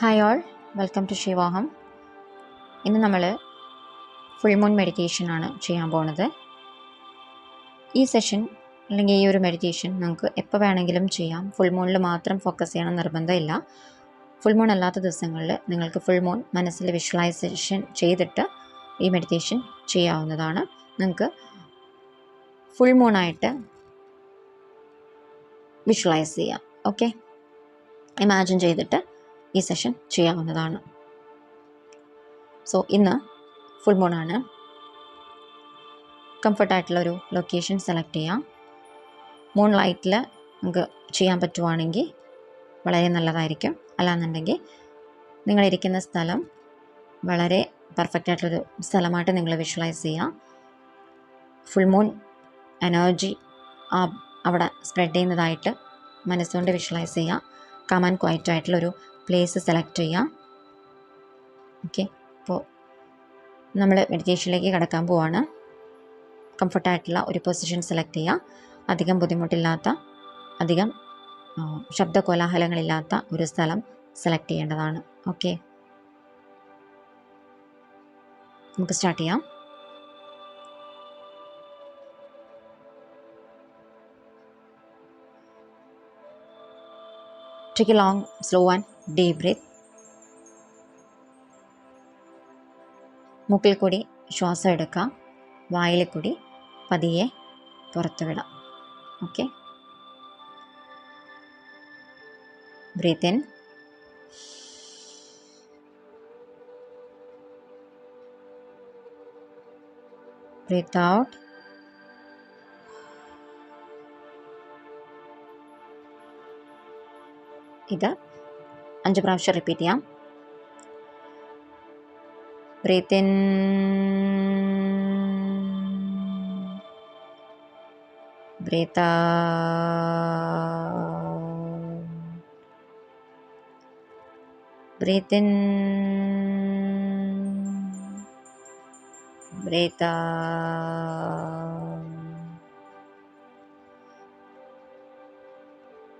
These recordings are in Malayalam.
Hi all welcome to Shivaham ഇന്ന് നമ്മൾ ഫുൾ മൂൺ മെഡിറ്റേഷൻ ആണ് ചെയ്യാൻ പോണത്. ഈ സെഷൻ അല്ലെങ്കിൽ ഈ ഒരു മെഡിറ്റേഷൻ നമുക്ക് എപ്പോൾ വേണമെങ്കിലും ചെയ്യാം. ഫുൾ മൂണിൽ മാത്രം ഫോക്കസ് ചെയ്യണം നിർബന്ധമില്ല. ഫുൾ മൂൺ അല്ലാത്ത ദിവസങ്ങളിൽ നിങ്ങൾക്ക് ഫുൾ മൂൺ മനസ്സിൽ വിഷ്വലൈസേഷൻ ചെയ്തിട്ട് ഈ മെഡിറ്റേഷൻ ചെയ്യാവുന്നതാണ്. നിങ്ങൾക്ക് ഫുൾ മൂണായിട്ട് വിഷ്വലൈസ് ചെയ്യാം. ഓക്കെ ഇമാജിൻ ചെയ്തിട്ട് ഈ സെഷൻ ചെയ്യാവുന്നതാണ്. സോ ഇന്ന് ഫുൾ മൂണാണ് കംഫർട്ടായിട്ടുള്ള ഒരു ലൊക്കേഷൻ സെലക്ട് ചെയ്യാം. മൂൺ ലൈറ്റിൽ നമുക്ക് ചെയ്യാൻ പറ്റുവാണെങ്കിൽ വളരെ നല്ലതായിരിക്കും. അല്ലാന്നുണ്ടെങ്കിൽ നിങ്ങളിരിക്കുന്ന സ്ഥലം വളരെ പെർഫെക്റ്റ് ആയിട്ടുള്ളൊരു സ്ഥലമായിട്ട് നിങ്ങൾ വിഷ്വലൈസ് ചെയ്യാം. ഫുൾ മൂൺ എനർജി ആ അവിടെ സ്പ്രെഡ് ചെയ്യുന്നതായിട്ട് മനസ്സുകൊണ്ട് വിഷ്വലൈസ് ചെയ്യുക കമാൻ ക്വയറ്റ് ആയിട്ടുള്ളൊരു പ്ലേസ് സെലക്ട് ചെയ്യാം. ഓക്കെ അപ്പോൾ നമ്മൾ മെഡിറ്റേഷനിലേക്ക് കടക്കാൻ പോവാണ്. കംഫർട്ടായിട്ടുള്ള ഒരു പൊസിഷൻ സെലക്ട് ചെയ്യുക അധികം ബുദ്ധിമുട്ടില്ലാത്ത അധികം ശബ്ദ കോലാഹലങ്ങളില്ലാത്ത ഒരു സ്ഥലം സെലക്ട് ചെയ്യേണ്ടതാണ്. ഓക്കെ നമുക്ക് സ്റ്റാർട്ട് ചെയ്യാം. Take a long, slow and deep breath. മൂക്കിൽ കൂടി ശ്വാസം എടുക്കാം വായിൽ കൂടി പതിയെ പുറത്തു വിടാം okay breathe in breathe out ഇത് അഞ്ച് പ്രാവശ്യം റിപ്പീറ്റ് ചെയ്യാം breath in breath breath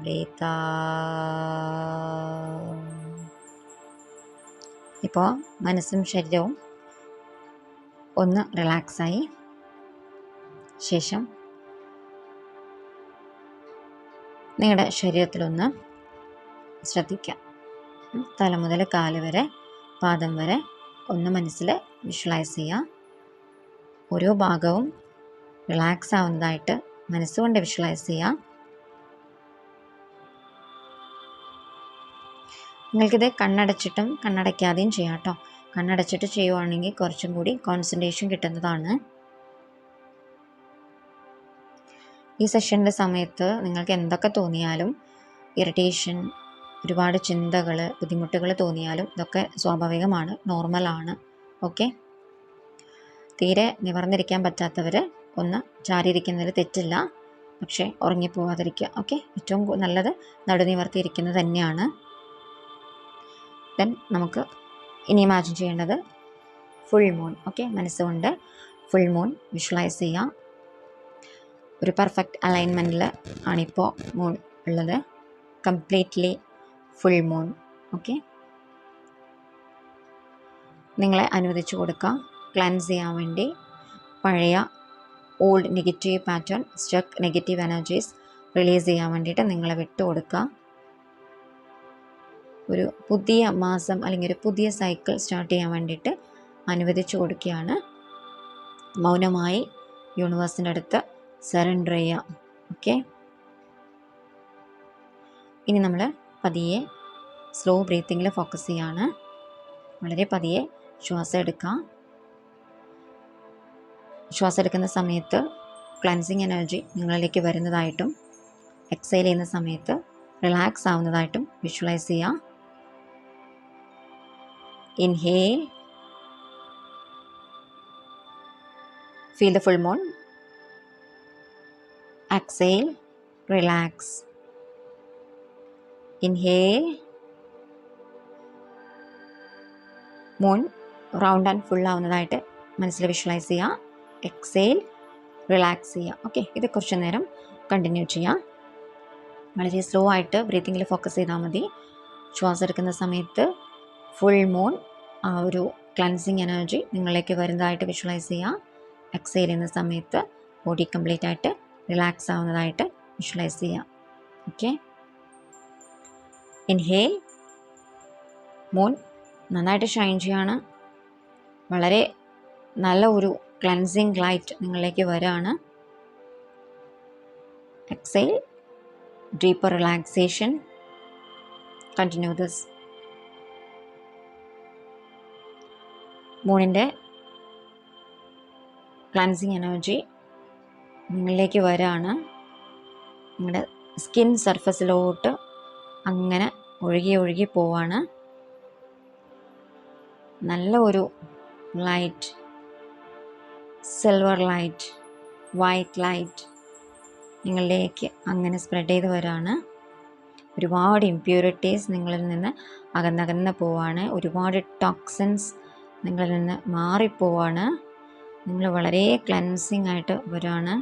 Breathe ഇപ്പോൾ മനസ്സും ശരീരവും ഒന്ന് റിലാക്സായി ശേഷം നിങ്ങളുടെ ശരീരത്തിലൊന്ന് ശ്രദ്ധിക്കാം. തല മുതൽ കാൽ വരെ പാദം വരെ ഒന്ന് മനസ്സിൽ വിഷ്വലൈസ് ചെയ്യുക ഓരോ ഭാഗവും റിലാക്സ് ആവുന്നതായിട്ട് മനസ്സുകൊണ്ട് വിഷ്വലൈസ് ചെയ്യുക നിങ്ങൾക്കിത് കണ്ണടച്ചിട്ടും കണ്ണടയ്ക്കാതെയും ചെയ്യാം കേട്ടോ. കണ്ണടച്ചിട്ട് ചെയ്യുവാണെങ്കിൽ കുറച്ചും കൂടി കോൺസെൻട്രേഷൻ കിട്ടുന്നതാണ്. ഈ സെഷന്റെ സമയത്ത് നിങ്ങൾക്ക് എന്തൊക്കെ തോന്നിയാലും ഇറിറ്റേഷൻ ഒരുപാട് ചിന്തകൾ ബുദ്ധിമുട്ടുകൾ തോന്നിയാലും ഇതൊക്കെ സ്വാഭാവികമാണ് നോർമലാണ് ഓക്കെ തീരെ നിവർന്നിരിക്കാൻ പറ്റാത്തവർ ഒന്ന് ചാരിയിരിക്കുന്നതിൽ തെറ്റില്ല. പക്ഷേ ഉറങ്ങിപ്പോവാതിരിക്കുക. ഓക്കെ ഏറ്റവും നല്ലത് നടുനിവർത്തിയിരിക്കുന്നത് തന്നെയാണ്. ദെൻ നമുക്ക് ഇനി ഇമാജിൻ ചെയ്യേണ്ടത് ഫുൾ മൂൺ ഓക്കെ മനസ്സുകൊണ്ട് ഫുൾ മൂൺ വിഷ്വലൈസ് ചെയ്യാം. ഒരു പെർഫെക്റ്റ് അലൈൻമെന്റിൽ ആണിപ്പോൾ മൂൺ ഉള്ളത്. കംപ്ലീറ്റ്ലി ഫുൾ മൂൺ ഓക്കെ നിങ്ങളെ അനുവദിച്ചു കൊടുക്കാം. ക്ലൻസ് ചെയ്യാൻ വേണ്ടി. പഴയ old negative pattern stuck negative energies release ചെയ്യാൻ വേണ്ടിയിട്ട് നിങ്ങളെ വിട്ടു കൊടുക്കുക ഒരു പുതിയ മാസം അല്ലെങ്കിൽ ഒരു പുതിയ സൈക്കിൾ സ്റ്റാർട്ട് ചെയ്യാൻ വേണ്ടിയിട്ട് അനുവദിച്ചു കൊടുക്കുകയാണ്. മൗനമായി യൂണിവേഴ്സിന്റെ അടുത്ത് സറണ്ടർ ചെയ്യാം ഓക്കെ ഇനി നമ്മൾ പതിയെ സ്ലോ ബ്രീത്തിങ്ങിൽ ഫോക്കസ് ചെയ്യാണ്. വളരെ പതിയെ ശ്വാസം എടുക്കാം. ശ്വാസം എടുക്കുന്ന സമയത്ത് ക്ലൻസിങ് എനർജി നിങ്ങളിലേക്ക് വരുന്നതായിട്ടും എക്സൈൽ ചെയ്യുന്ന സമയത്ത് റിലാക്സ് ആവുന്നതായിട്ടും വിഷ്വലൈസ് ചെയ്യാം. Inhale. Feel the full moon. Exhale. Relax. Inhale. Moon round and full ആവുന്നതായിട്ട് മനസ്സിൽ വിഷ്വലൈസ് ചെയ്യുക എക്സെയിൽ റിലാക്സ് ചെയ്യുക ഓക്കെ ഇത് കുറച്ച് നേരം കണ്ടിന്യൂ ചെയ്യുക വളരെ സ്ലോ ആയിട്ട് ബ്രീത്തിങ്ങിൽ ഫോക്കസ് ചെയ്താൽ മതി ശ്വാസം എടുക്കുന്ന സമയത്ത് ഫുൾ മോൺ ആ ഒരു ക്ലൻസിങ് എനർജി നിങ്ങളിലേക്ക് വരുന്നതായിട്ട് വിഷ്വലൈസ് ചെയ്യുക എക്സൈൽ ചെയ്യുന്ന സമയത്ത് ബോഡി കംപ്ലീറ്റ് ആയിട്ട് റിലാക്സ് ആവുന്നതായിട്ട് വിഷ്വലൈസ് ചെയ്യുക ഓക്കെ ഇൻഹേൽ മൂൺ നന്നായിട്ട് ഷൈൻ ചെയ്യാണ്. വളരെ നല്ല ഒരു ക്ലൻസിങ് ലൈറ്റ് നിങ്ങളിലേക്ക് വരാണ്. Exhale deeper relaxation continue this മൂണിന്റെ cleansing energy നിങ്ങളിലേക്ക് വരാണ്. നിങ്ങളുടെ സ്കിൻ സർഫസിലോട്ട് അങ്ങനെ ഒഴുകി ഒഴുകി പോവാണ്. നല്ല ഒരു light silver light white light നിങ്ങളിലേക്ക് അങ്ങനെ സ്പ്രെഡ് ചെയ്ത് വരാണ്. ഒരുപാട് ഇമ്പ്യൂരിറ്റീസ് നിങ്ങളിൽ നിന്ന് അകന്നകന്ന് പോവാണ്. ഒരുപാട് ടോക്സിൻസ് നിങ്ങളിൽ നിന്ന് മാറിപ്പോവാണ്. നിങ്ങൾ വളരെ ക്ലൻസിങ് ആയിട്ട് വരുവാണ്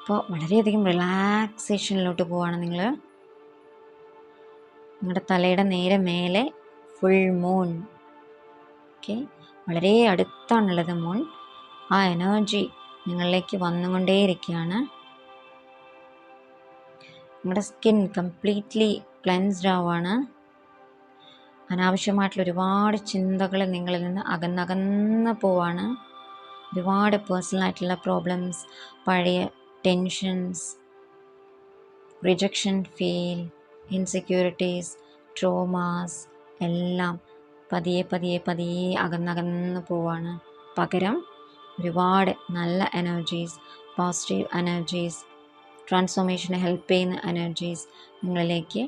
അപ്പോൾ വളരെയധികം റിലാക്സേഷനിലോട്ട് പോവാണ് നിങ്ങൾ നിങ്ങളുടെ തലയുടെ നേരെ മേലെ ഫുൾ മൂൺ ഓക്കെ വളരെ അടുത്താണുള്ളത് മൂൺ ആ എനർജി നിങ്ങളിലേക്ക് വന്നുകൊണ്ടേയിരിക്കുകയാണ്. നിങ്ങളുടെ സ്കിൻ കംപ്ലീറ്റ്ലി ക്ലെൻസ്ഡ് ആവാണ്. അനാവശ്യമായിട്ടുള്ള ഒരുപാട് ചിന്തകൾ നിങ്ങളിൽ നിന്ന് അകന്നകന്ന് പോവാണ്. ഒരുപാട് പേഴ്സണലായിട്ടുള്ള പ്രോബ്ലംസ് പഴയ tensions rejection feel insecurities traumas എല്ലാം പതിയെ പതിയെ പതിയെ അകന്നകന്ന് പോവാണ്. പകരം ഒരുപാട് നല്ല എനർജീസ് പോസിറ്റീവ് എനർജീസ് ട്രാൻസ്ഫോർമേഷനെ ഹെൽപ്പ് ചെയ്യുന്ന എനർജീസ് നിങ്ങളിലേക്ക്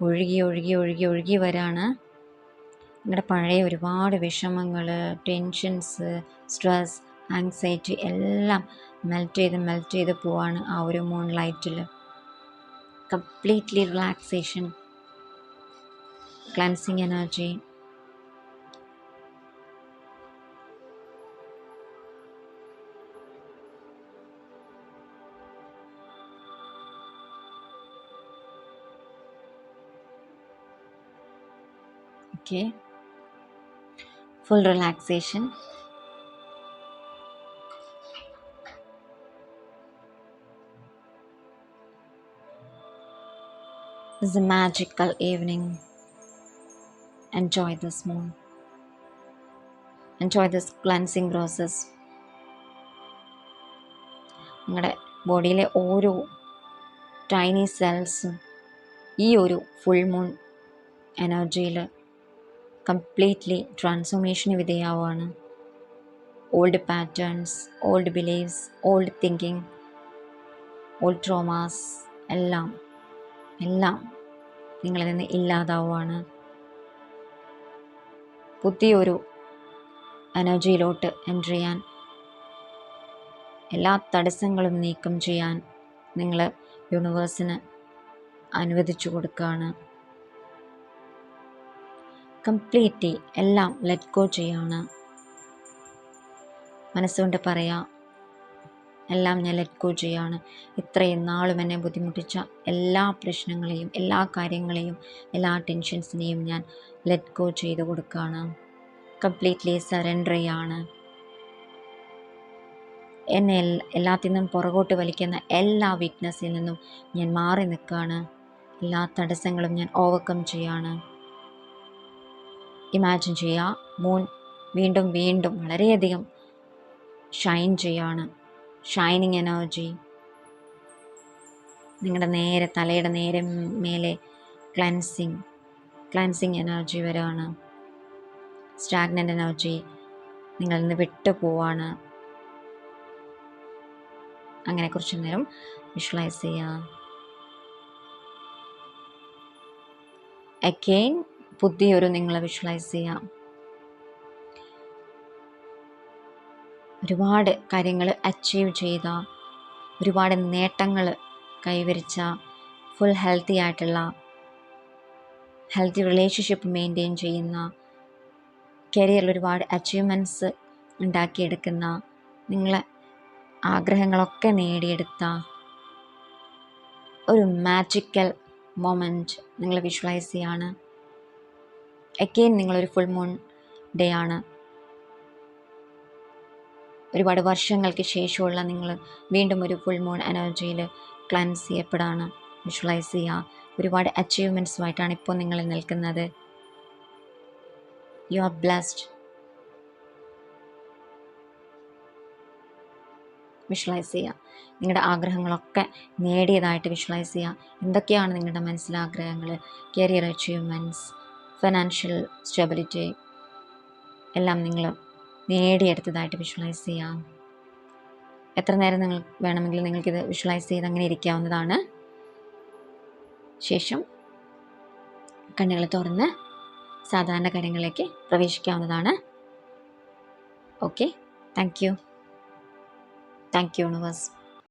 ഒഴുകി ഒഴുകി ഒഴുകി ഒഴുകി വരാണ് നിങ്ങളുടെ പഴയ ഒരുപാട് വിഷമങ്ങൾ ടെൻഷൻസ് സ്ട്രെസ് ആങ്സൈറ്റി എല്ലാം മെൽറ്റ് ചെയ്ത് മെൽറ്റ് ചെയ്ത് പോവാണ് ആ ഒരു മൂൺ ലൈറ്റിൽ completely relaxation cleansing energy. Okay, full relaxation. This is a magical evening. enjoy this moon. Enjoy this cleansing process. നിങ്ങളുടെ ബോഡിയിലെ ഓരോ ടൈനി സെൽസും ഈ ഒരു ഫുൾ മൂൺ എനർജിയിൽ കംപ്ലീറ്റ്ലി ട്രാൻസ്ഫോർമേഷന് വിധേയാവുകയാണ് old patterns old believes old thinking old traumas എല്ലാം എല്ലാം നിങ്ങളിൽ നിന്ന് ഇല്ലാതാവുകയാണ് പുതിയൊരു എനർജിയിലോട്ട് എന്റർ ചെയ്യാൻ എല്ലാ തടസ്സങ്ങളും നീക്കം ചെയ്യാൻ നിങ്ങൾ യൂണിവേഴ്സിന് അനുവദിച്ചു കൊടുക്കുകയാണ് കംപ്ലീറ്റ്ലി എല്ലാം ലെറ്റ് ഗോ ചെയ്യാണ്. മനസ്സുകൊണ്ട് പറയാ എല്ലാം ഞാൻ ലെറ്റ് ഗോ ചെയ്യാണ്. ഇത്രയും നാളും എന്നെ ബുദ്ധിമുട്ടിച്ച എല്ലാ പ്രശ്നങ്ങളെയും എല്ലാ കാര്യങ്ങളെയും എല്ലാ ടെൻഷൻസിനെയും ഞാൻ ലെറ്റ് ഗോ ചെയ്ത് കൊടുക്കുകയാണ് കംപ്ലീറ്റ്ലി സറണ്ടർ ചെയ്യാണ് എന്നെ എല്ലാത്തിൽ നിന്നും പുറകോട്ട് വലിക്കുന്ന എല്ലാ വീക്ക്നെസ്സിൽ നിന്നും ഞാൻ മാറി നിൽക്കുകയാണ് എല്ലാ തടസ്സങ്ങളും ഞാൻ ഓവർകം ചെയ്യാണ്. ഇമാജിൻ ചെയ്യുക മൂൺ വീണ്ടും വീണ്ടും വളരെയധികം ഷൈൻ ചെയ്യുകയാണ് ഷൈനിങ് എനർജി നിങ്ങളുടെ നേരെ തലയുടെ നേരെ മേലെ ക്ലൻസിങ് ക്ലൻസിങ് എനർജി വരികയാണ് സ്റ്റാഗ്നന്റ് എനർജി നിങ്ങളിൽ നിന്ന് വിട്ടു പോവാണ്. അങ്ങനെ കുറച്ച് നേരം വിഷ്വലൈസ് ചെയ്യുക അഗെയിൻ പുതിയൊരു നിങ്ങളെ വിഷ്വലൈസ് ചെയ്യാം. ഒരുപാട് കാര്യങ്ങൾ അച്ചീവ് ചെയ്ത ഒരുപാട് നേട്ടങ്ങൾ കൈവരിച്ച ഫുൾ ഹെൽത്തി ആയിട്ടുള്ള ഹെൽത്തി റിലേഷൻഷിപ്പ് മെയിന്റെയിൻ ചെയ്യുന്ന കരിയറിൽ ഒരുപാട് അച്ചീവ്മെന്റ്സ് ഉണ്ടാക്കിയെടുക്കുന്ന നിങ്ങളെ ആഗ്രഹങ്ങളൊക്കെ നേടിയെടുത്ത ഒരു മാജിക്കൽ മൊമെന്റ് നിങ്ങളെ വിഷ്വലൈസ് ചെയ്യാണ്. അഗെയിൻ നിങ്ങളൊരു ഫുൾ മൂൺ ഡേ ആണ്. ഒരുപാട് വർഷങ്ങൾക്ക് ശേഷമുള്ള നിങ്ങൾ വീണ്ടും ഒരു ഫുൾ മൂൺ എനർജിയിൽ ക്ലൻസ് ചെയ്യപ്പെടാണ് വിഷ്വലൈസ് ചെയ്യുക ഒരുപാട് അച്ചീവ്മെന്റ്സുമായിട്ടാണ് ഇപ്പോൾ നിങ്ങൾ നിൽക്കുന്നത്. യു ആർ ബ്ലസ്ഡ് വിഷ്വലൈസ് ചെയ്യുക നിങ്ങളുടെ ആഗ്രഹങ്ങളൊക്കെ നേടിയതായിട്ട് വിഷ്വലൈസ് ചെയ്യുക എന്തൊക്കെയാണ് നിങ്ങളുടെ മനസ്സിലെ ആഗ്രഹങ്ങൾ? കരിയർ അച്ചീവ്മെന്റ്സ് ഫിനാൻഷ്യൽ സ്റ്റെബിലിറ്റി എല്ലാം നിങ്ങൾ നേടിയെടുത്തതായിട്ട് വിഷ്വലൈസ് ചെയ്യാം. എത്ര നേരം നിങ്ങൾ വേണമെങ്കിൽ നിങ്ങൾക്കിത് വിഷ്വലൈസ് ചെയ്ത് അങ്ങനെ ഇരിക്കാവുന്നതാണ്. ശേഷം കണ്ണുകൾ തുറന്ന് സാധാരണ കാര്യങ്ങളിലേക്ക് പ്രവേശിക്കാവുന്നതാണ്. Okay thank you thank you universe